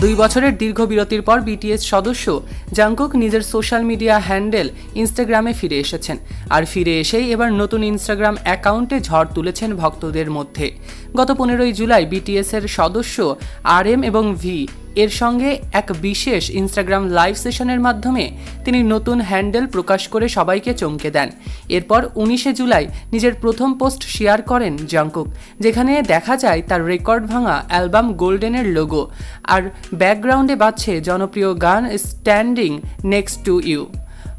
দুই বছরের দীর্ঘ বিরতির পর বিটিএস সদস্য জাংকুক নিজের সোশ্যাল মিডিয়া হ্যান্ডেল ইনস্টাগ্রামে ফিরে এসেছেন। আর ফিরে এসেই এবার নতুন ইনস্টাগ্রাম অ্যাকাউন্টে ঝড় তুলেছেন ভক্তদের মধ্যে। গত পনেরোই জুলাই বিটিএস এর সদস্য আর এম এবং ভি এর সঙ্গে এক বিশেষ ইনস্টাগ্রাম লাইভ সেশনের মাধ্যমে তিনি নতুন হ্যান্ডেল প্রকাশ করে সবাইকে চমকে দেন। এরপর উনিশে জুলাই নিজের প্রথম পোস্ট শেয়ার করেন জাংকুক, যেখানে দেখা যায় তার রেকর্ড ভাঙা অ্যালবাম গোল্ডেনের লোগো আর ব্যাকগ্রাউন্ডে বাজছে জনপ্রিয় গান standing next to you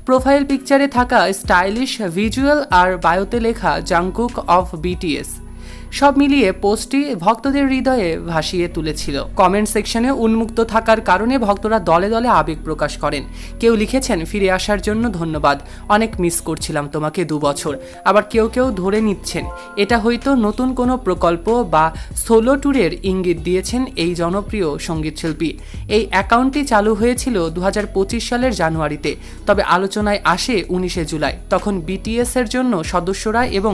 profile পিকচারে থাকা স্টাইলিশ ভিজুয়াল আর বায়োতে লেখা জাংকুক অফ বিটিএস সব মিলিয়ে পোস্টটি ভক্তদের হৃদয়ে ভাসিয়ে তুলেছিল। কমেন্ট সেকশনে উন্মুক্ত থাকার কারণে ভক্তরা দলে দলে আবেগ প্রকাশ করেন। কেউ লিখেছেন, ফিরে আসার জন্য ধন্যবাদ। অনেক মিস করছিলাম তোমাকে দু বছর। আবার কেউ কেউ ধরে নিচ্ছেন, এটা হয়তো নতুন কোনো প্রকল্প বা সোলো ট্যুরের ইঙ্গিত দিয়েছেন এই জনপ্রিয় সঙ্গীতশিল্পী। এই অ্যাকাউন্টটি চালু হয়েছিল দু হাজার পঁচিশ সালের জানুয়ারিতে, তবে আলোচনায় আসে উনিশে জুলাই। তখন বিটিএস এর জন্য সদস্যরা এবং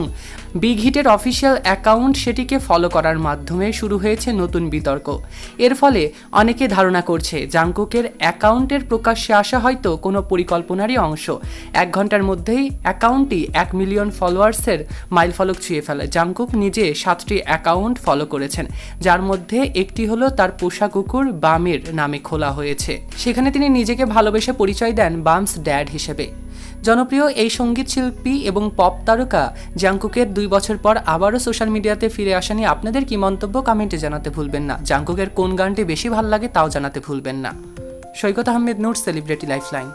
বিগ হিটের অফিসিয়াল অ্যাকাউন্ট সেটিকে ফলো করার মাধ্যমে শুরু হয়েছে নতুন বিতর্ক। এর ফলে অনেকে ধারণা করছে জাংকুকের অ্যাকাউন্টের প্রকাশ্যে আসা হয়তো কোনো পরিকল্পনারই অংশ। এক ঘণ্টার মধ্যেই অ্যাকাউন্টটি এক মিলিয়ন ফলোয়ার্সের মাইলফলক ছুঁয়ে ফেলে। জাংকুক নিজে সাতটি অ্যাকাউন্ট ফলো করেছেন, যার মধ্যে একটি হলো তার পোষা কুকুর বামের নামে খোলা হয়েছে। সেখানে তিনি নিজেকে ভালোবেসে পরিচয় দেন বামস ড্যাড হিসেবে। জনপ্রিয় এই সংগীত শিল্পী এবং পপ তারকা জাংকুকের দুই বছর পর আবারও সোশ্যাল মিডিয়াতে ফিরে আসা নিয়ে আপনাদের কি মন্তব্য কমেন্টে জানাতে ভুলবেন না। জাংকুকের কোন গানটি বেশি ভালো লাগে তাও জানাতে ভুলবেন না। Saikat Ahmed note celebrity, lifeline.